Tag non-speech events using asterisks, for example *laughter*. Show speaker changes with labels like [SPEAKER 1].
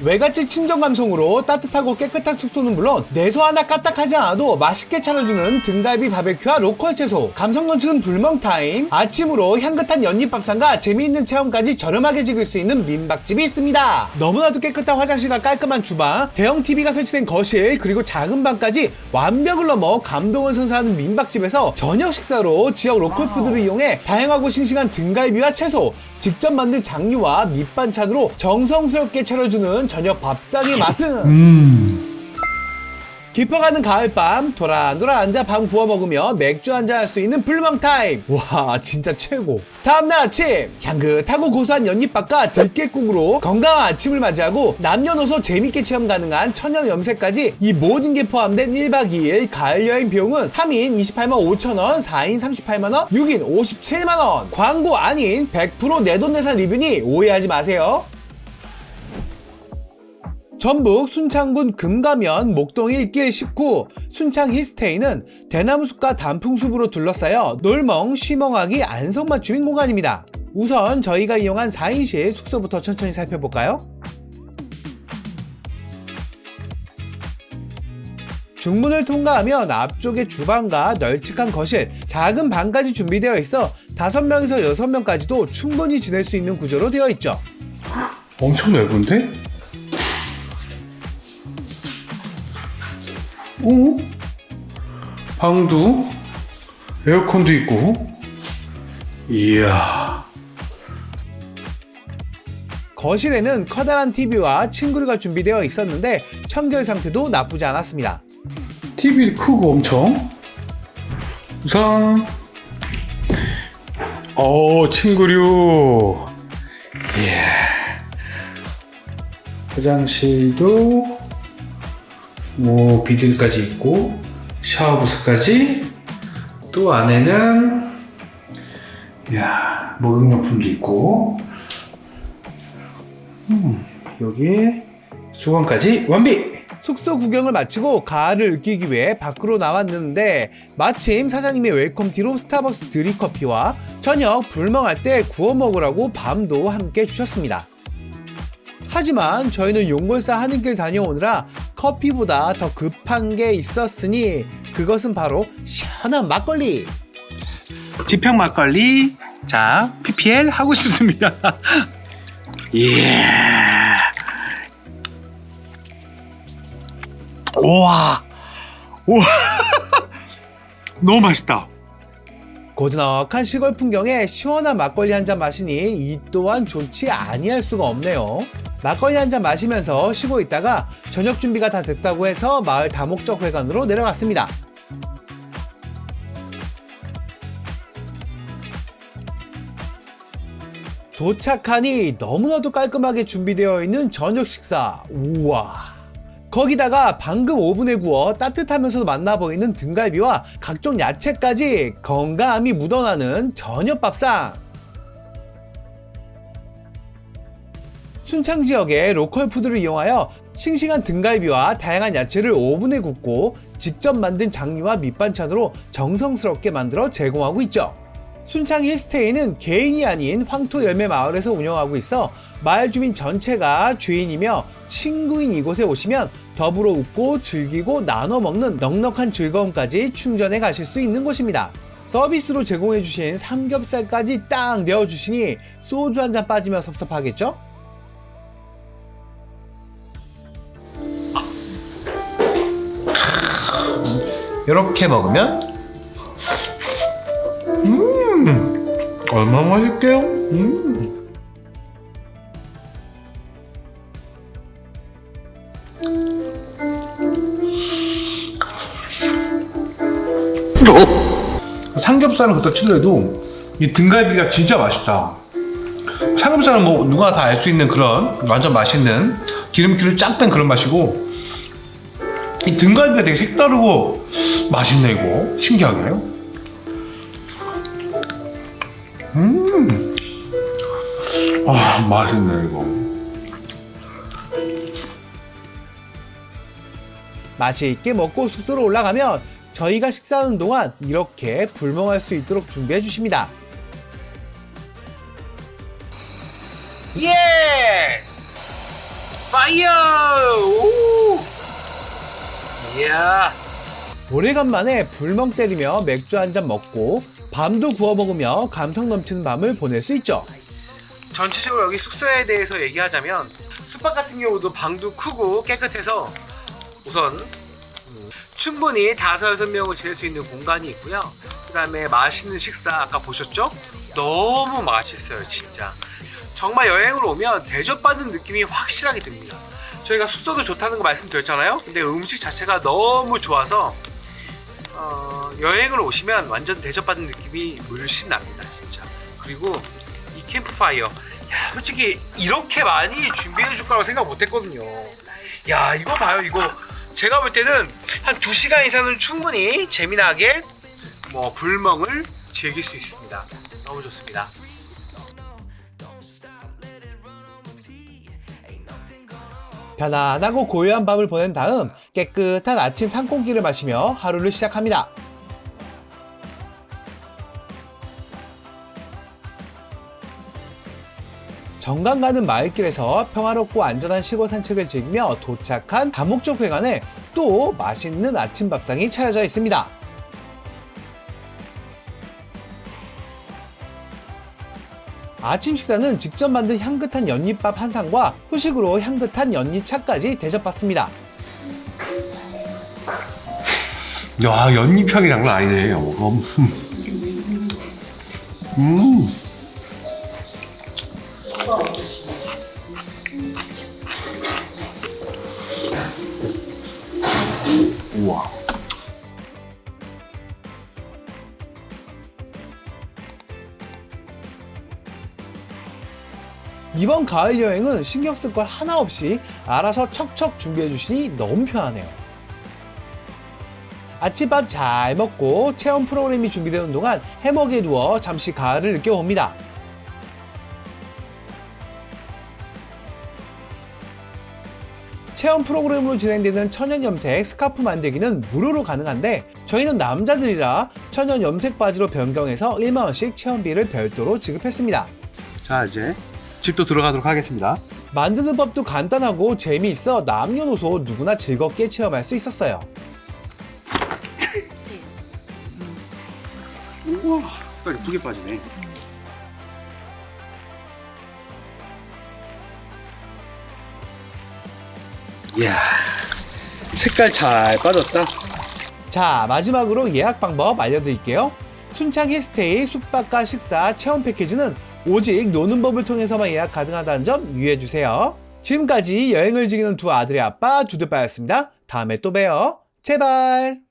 [SPEAKER 1] 외갓집 친정 감성으로 따뜻하고 깨끗한 숙소는 물론 내소 하나 까딱하지 않아도 맛있게 차려주는 등갈비 바베큐와 로컬 채소 감성 넘치는 불멍 타임 아침으로 향긋한 연잎밥상과 재미있는 체험까지 저렴하게 즐길 수 있는 민박집이 있습니다. 너무나도 깨끗한 화장실과 깔끔한 주방 대형 TV가 설치된 거실 그리고 작은 방까지 완벽을 넘어 감동을 선사하는 민박집에서 저녁 식사로 지역 로컬 푸드를 이용해 다양하고 싱싱한 등갈비와 채소 직접 만든 장류와 밑반찬으로 정성스럽게 차려주는 저녁 밥상의 맛은 깊어가는 가을밤 도란도란 앉아 밤 구워 먹으며 맥주 한잔 할 수 있는 불멍 타임. 와 진짜 최고. 다음날 아침 향긋하고 고소한 연잎밥과 들깨국으로 건강한 아침을 맞이하고 남녀노소 재밌게 체험 가능한 천연 염색까지 이 모든 게 포함된 1박 2일 가을 여행 비용은 3인 28만 5천원 4인 38만원 6인 57만원. 광고 아닌 100% 내돈내산 리뷰니 오해하지 마세요 전북 순창군 금가면 목동 1길 19 순창 히스테이는 대나무숲과 단풍숲으로 둘러싸여 놀멍 쉬멍하기 안성 맞춤인 공간입니다. 우선 저희가 이용한 4인실 숙소부터 천천히 살펴볼까요? 중문을 통과하면 앞쪽에 주방과 널찍한 거실, 작은 방까지 준비되어 있어 5명에서 6명까지도 충분히 지낼 수 있는 구조로 되어 있죠.
[SPEAKER 2] 엄청 넓은데? 오? 방도 에어컨도 있고? 이야.
[SPEAKER 1] 거실에는 커다란 TV와 침구류가 준비되어 있었는데 청결 상태도 나쁘지 않았습니다.
[SPEAKER 2] TV 크고 엄청? 우선 어 침구류. 이야 화장실도 뭐 비들까지 있고 샤워 부스까지 또 안에는 이야 목욕용품도 있고 음, 여기에 수건까지 완비
[SPEAKER 1] 숙소 구경을 마치고 가을을 느끼기 위해 밖으로 나왔는데 마침 사장님의 웰컴티로 스타벅스 드립커피와 저녁 불멍할 때 구워 먹으라고 밤도 함께 주셨습니다. 하지만 저희는 용골사 하는 길 다녀오느라 커피보다 더 급한 게 있었으니 그것은 바로 시원한 막걸리.
[SPEAKER 3] 지평 막걸리 자 PPL 하고 싶습니다. *laughs* 예. 우와. 우와. *laughs* 너무 맛있다.
[SPEAKER 1] 고즈넉한 시골 풍경에 시원한 막걸리 한 잔 마시니 이 또한 좋지 아니할 수가 없네요. 막걸리 한 잔 마시면서 쉬고 있다가 저녁 준비가 다 됐다고 해서 마을 다목적 회관으로 내려갔습니다. 도착하니 너무나도 깔끔하게 준비되어 있는 저녁 식사. 우와. 거기다가 방금 오븐에 구워 따뜻하면서도 맛나 보이는 등갈비와 각종 야채까지 건강함이 묻어나는 저녁 밥상. 순창 지역의 로컬 푸드를 이용하여 싱싱한 등갈비와 다양한 야채를 오븐에 굽고 직접 만든 장류와 밑반찬으로 정성스럽게 만들어 제공하고 있죠. 순창 힐스테이는 개인이 아닌 황토 열매 마을에서 운영하고 있어 마을 주민 전체가 주인이며 친구인 이곳에 오시면 더불어 웃고 즐기고 나눠 먹는 넉넉한 즐거움까지 충전해 가실 수 있는 곳입니다. 서비스로 제공해 주신 삼겹살까지 딱 내어 주시니 소주 한 잔 빠지면 섭섭하겠죠?
[SPEAKER 2] 이렇게 먹으면 음 얼마나 맛있게요? 음. 삼겹살은 그렇다 치더라도 이 등갈비가 진짜 맛있다. 삼겹살은 뭐 누구나 다 알 수 있는 그런 완전 맛있는 기름기를 쫙 뺀 그런 맛이고 이 등갈비가 되게 색다르고 맛있네 이거 신기하게 음. 음아 맛있네 이거
[SPEAKER 1] 맛있게 먹고 숙소로 올라가면 저희가 식사하는 동안 이렇게 불멍할 수 있도록 준비해 주십니다.
[SPEAKER 3] 예. 파이어! 오! 이야.
[SPEAKER 1] 오래간만에 불멍 때리며 맥주 한 잔 먹고 밤도 구워 먹으며 감성 넘치는 밤을 보낼 수 있죠.
[SPEAKER 3] 전체적으로 여기 숙소에 대해서 얘기하자면 숙박 같은 경우도 방도 크고 깨끗해서 우선 음, 충분히 다섯 여섯 명을 지낼 수 있는 공간이 있고요. 그다음에 맛있는 식사 아까 보셨죠? 너무 맛있어요, 진짜. 정말 여행을 오면 대접받는 느낌이 확실하게 듭니다. 저희가 숙소도 좋다는 거 말씀드렸잖아요. 근데 음식 자체가 너무 좋아서 어, 여행을 오시면 완전 대접받는 느낌이 물씬 납니다, 진짜. 그리고 이 캠프파이어, 야, 솔직히 이렇게 많이 준비해 줄 거라고 생각 못 했거든요. 야, 이거 봐요, 이거. 제가 볼 때는 한 2시간 이상은 충분히 재미나게 뭐 불멍을 즐길 수 있습니다. 너무 좋습니다.
[SPEAKER 1] 편안하고 고요한 밤을 보낸 다음 깨끗한 아침 산공기를 마시며 하루를 시작합니다. 정강 가는 마을길에서 평화롭고 안전한 시골 산책을 즐기며 도착한 다목적 회관에 또 맛있는 아침 밥상이 차려져 있습니다. 아침 식사는 직접 만든 향긋한 연잎밥 한 상과 후식으로 향긋한 연잎차까지 대접받습니다.
[SPEAKER 2] 야 연잎향이 장난 아니네. 어, 음.
[SPEAKER 1] 이번 가을 여행은 신경 쓸 것 하나 없이 알아서 척척 준비해 주시니 너무 편하네요. 아침밥 잘 먹고 체험 프로그램이 준비되는 동안 해먹에 누워 잠시 가을을 느껴봅니다. 체험 프로그램으로 진행되는 천연 염색 스카프 만들기는 무료로 가능한데 저희는 남자들이라 천연 염색 바지로 변경해서 1만원씩 체험비를 별도로 지급했습니다.
[SPEAKER 3] 자, 이제 집도 들어가도록 하겠습니다.
[SPEAKER 1] 만드는 법도 간단하고 재미있어 남녀노소 누구나 즐겁게 체험할 수 있었어요.
[SPEAKER 3] 우와, 색깔 예쁘게 빠지네. 이야, 색깔 잘 빠졌다.
[SPEAKER 1] 자, 마지막으로 예약 방법 알려드릴게요. 순창 스테이 숙박과 식사 체험 패키지는 오직 노는 법을 통해서만 예약 가능하다는 점 유의해주세요. 지금까지 여행을 즐기는 두 아들의 아빠 주드바였습니다. 다음에 또 봬요. 제발!